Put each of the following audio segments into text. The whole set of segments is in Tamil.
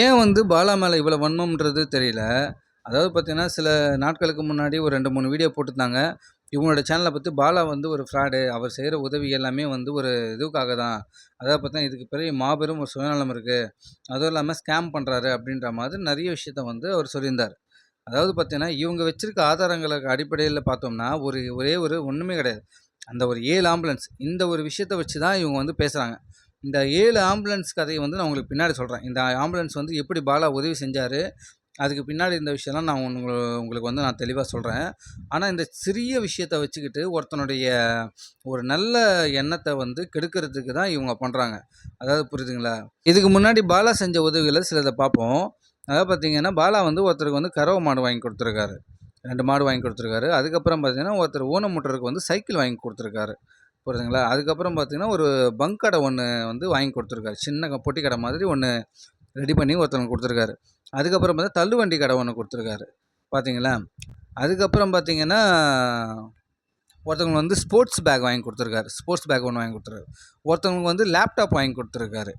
ஏன் வந்து பாலா மேலே இவ்வளோ வன்மம்ன்றது தெரியல. அதாவது பார்த்தீங்கன்னா, சில நாட்களுக்கு முன்னாடி ஒரு 2, 3 வீடியோ போட்டிருந்தாங்க. இவங்களோட சேனலை பார்த்து பாலா வந்து ஒரு ஃப்ராடு. அவர் செய்கிற உதவி எல்லாமே வந்து ஒரு இதுக்காக தான். அதாவது பார்த்தீங்கன்னா, இதுக்கு பெரிய மாபெரும் ஒரு சுயநலம் இருக்குது அதுவும் இல்லாமல் ஸ்கேம் பண்ணுறாரு அப்படின்ற மாதிரி நிறைய விஷயத்த வந்து அவர் சொல்லியிருந்தார். அதாவது பார்த்தீங்கன்னா, இவங்க வச்சிருக்க ஆதாரங்களுக்கு அடிப்படையில் பார்த்தோம்னா, ஒரு ஒரே ஒரு ஒன்றுமே கிடையாது. அந்த ஒரு ஏழு ஆம்புலன்ஸ் இந்த ஒரு விஷயத்த வச்சு தான் இவங்க வந்து பேசுகிறாங்க இந்த ஏழு ஆம்புலன்ஸ் கதையை வந்து நான் உங்களுக்கு பின்னாடி சொல்கிறேன் இந்த ஆம்புலன்ஸ் வந்து எப்படி பாலா உதவி செஞ்சார் அதுக்கு பின்னாடி இந்த விஷயம்லாம் நான் உங்களுக்கு வந்து நான் தெளிவாக சொல்கிறேன் ஆனால் இந்த சிறிய விஷயத்தை வச்சுக்கிட்டு ஒருத்தனுடைய ஒரு நல்ல எண்ணத்தை வந்து கெடுக்கிறதுக்கு தான் இவங்க பண்ணுறாங்க அதாவது புரியுதுங்களா? இதுக்கு முன்னாடி பாலா செஞ்ச உதவிகள சிலதை பார்ப்போம். அதாவது பார்த்தீங்கன்னா, பாலா வந்து ஒருத்தருக்கு வந்து கறவை மாடு வாங்கி கொடுத்துருக்காரு. ரெண்டு மாடு வாங்கி கொடுத்துருக்காரு. அதுக்கப்புறம் பார்த்தீங்கன்னா, ஒருத்தர் ஊனமுட்டருக்கு வந்து சைக்கிள் வாங்கி கொடுத்துருக்காரு. புரியுதுங்களா? அதுக்கப்புறம் பார்த்தீங்கன்னா, ஒரு பங்க் கடை ஒன்று வந்து வாங்கி கொடுத்துருக்காரு. சின்ன பொட்டி கடை மாதிரி ஒன்று ரெடி பண்ணி ஒருத்தவங்க கொடுத்துருக்காரு. அதுக்கப்புறம் பார்த்தா தள்ளுவண்டி கடை ஒன்று கொடுத்துருக்காரு. பார்த்தீங்களா? அதுக்கப்புறம் பார்த்தீங்கன்னா, ஒருத்தவங்களுக்கு வந்து ஸ்போர்ட்ஸ் பேக் வாங்கி கொடுத்துருக்காரு. ஸ்போர்ட்ஸ் பேக் ஒன்று வாங்கி கொடுத்துருக்காரு. ஒருத்தவங்களுக்கு வந்து லேப்டாப் வாங்கி கொடுத்துருக்காரு.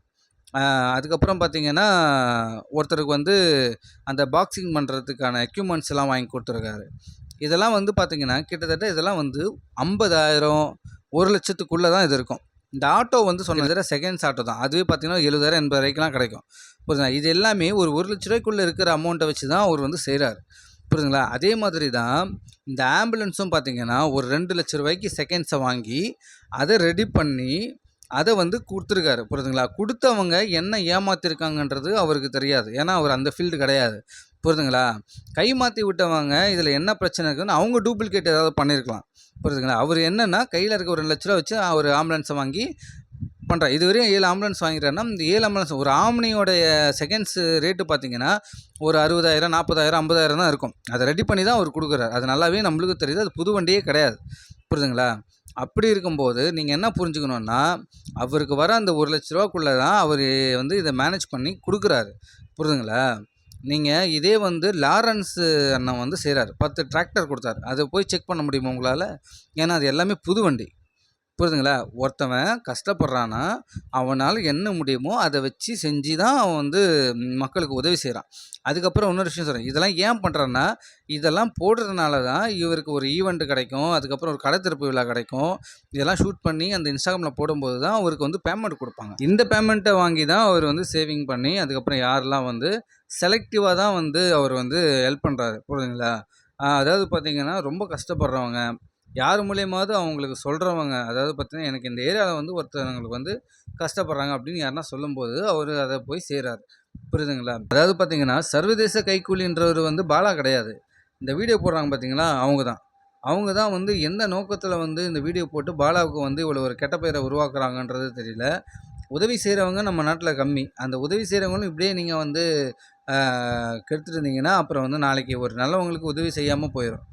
அதுக்கப்புறம் பார்த்தீங்கன்னா, ஒருத்தருக்கு வந்து அந்த பாக்ஸிங் பண்ணுறதுக்கான எக்யூப்மெண்ட்ஸ் எல்லாம் வாங்கி கொடுத்துருக்காரு. இதெல்லாம் வந்து பார்த்தீங்கன்னா, கிட்டத்தட்ட இதெல்லாம் வந்து ஐம்பதாயிரம் ஒரு லட்சத்துக்குள்ளே தான் இது இருக்கும். இந்த ஆட்டோ வந்து சொன்னது செகண்ட்ஸ் ஆட்டோ தான். அதுவே பார்த்தீங்கன்னா, 70,000 80,000லாம் கிடைக்கும். புரியுதுங்களா? இது எல்லாமே ஒரு ஒரு லட்ச ரூபாய்க்குள்ளே இருக்கிற அமௌண்ட்டை வச்சு தான் அவர் வந்து செய்கிறார் புரியுதுங்களா? அதே மாதிரி தான் இந்த ஆம்புலன்ஸும் பார்த்தீங்கன்னா, ஒரு ரெண்டு லட்ச ரூபாய்க்கு செகண்ட்ஸை வாங்கி, அதை ரெடி பண்ணி, அதை வந்து கொடுத்துருக்காரு புரியுதுங்களா? கொடுத்தவங்க என்ன ஏமாத்திருக்காங்கன்றது அவருக்கு தெரியாது. ஏன்னா, அவர் அந்த ஃபீல்டு கிடையாது. புரியுதுங்களா? கை மாற்றி விட்டவங்க இதில் என்ன பிரச்சனை இருக்குன்னு அவங்க டூப்ளிகேட் ஏதாவது பண்ணியிருக்கலாம். புரியுதுங்களா? அவர் என்னென்னா கையில் இருக்க ஒரு லட்ச ரூபா வச்சு ஒரு ஆம்புலன்ஸை வாங்கி பண்றாரு. இதுவரையும் ஏழு ஆம்புலன்ஸ் வாங்கிட்டாருன்னா, இந்த ஏழு ஆம்புலன்ஸ் ஒரு ஆம்னியோடைய செகண்ட்ஸ் ரேட்டு பார்த்தீங்கன்னா, ஒரு 60,000 40,000 50,000 தான் இருக்கும். அதை ரெடி பண்ணி தான் அவர் கொடுக்குறாரு அது நல்லாவே நம்மளுக்கு தெரியுது. அது புது வண்டியே கிடையாது. புரியுதுங்களா? அப்படி இருக்கும்போது, நீங்கள் என்ன புரிஞ்சுக்கணுன்னா அவருக்கு வர அந்த ஒரு லட்ச ரூபாக்குள்ளே தான் அவர் வந்து இதை மேனேஜ் பண்ணி கொடுக்குறாரு புரியுதுங்களா? நீங்கள் இதே வந்து லாரன்ஸு அண்ணன் வந்து செய்கிறார் பத்து டிராக்டர் கொடுத்தாரு அதை போய் செக் பண்ண முடியுமா உங்களால் ஏன்னா, அது எல்லாமே புது வண்டி. புரியுதுங்களா? ஒருத்தவன் கஷ்டப்படுறான்னா, அவனால் என்ன முடியுமோ அதை வச்சு செஞ்சு தான் அவன் வந்து மக்களுக்கு உதவி செய்கிறான் அதுக்கப்புறம் இன்னொரு விஷயம் சொல்கிறேன் இதெல்லாம் ஏன் பண்ணுறான்னா இதெல்லாம் போடுறதுனால தான் இவருக்கு ஒரு ஈவெண்ட்டு கிடைக்கும். அதுக்கப்புறம் ஒரு கடை திறப்பு விழா கிடைக்கும். இதெல்லாம் ஷூட் பண்ணி அந்த இன்ஸ்டாகிராமில் போடும்போது தான் அவருக்கு வந்து பேமெண்ட் கொடுப்பாங்க இந்த பேமெண்ட்டை வாங்கி தான் அவர் வந்து சேவிங் பண்ணி, அதுக்கப்புறம் யாரெல்லாம் வந்து செலக்டிவாக தான் வந்து அவர் வந்து ஹெல்ப் பண்ணுறாரு புரியுதுங்களா? அதாவது பார்த்தீங்கன்னா, ரொம்ப கஷ்டப்படுறவங்க, யார் மூலியமாவது அவங்களுக்கு சொல்கிறவங்க அதாவது பார்த்தீங்கன்னா, எனக்கு இந்த ஏரியாவில் வந்து ஒருத்தவங்களுக்கு வந்து கஷ்டப்படுறாங்க அப்படின்னு யாருன்னா சொல்லும்போது, அவர் அதை போய் செய்கிறார் புரியுதுங்களா? அதாவது பார்த்தீங்கன்னா, சர்வதேச கைக்கூலின்றவர் வந்து பாலா கிடையாது. இந்த வீடியோ போடுறாங்க பார்த்தீங்களா? அவங்க தான். அவங்க தான் வந்து எந்த நோக்கத்தில் வந்து இந்த வீடியோ போட்டு பாலாவுக்கு வந்து இவ்வளோ ஒரு கெட்ட பெயரை உருவாக்குறாங்கன்றது தெரியல. உதவி செய்கிறவங்க நம்ம நாட்டில் கம்மி. அந்த உதவி செய்கிறவங்களும் இப்படியே நீங்கள் வந்து கெடுத்துட்டு இருந்தீங்கன்னா, அப்புறம் வந்து நாளைக்கு ஒரு நல்லவங்களுக்கு உதவி செய்யாமல் போயிடும்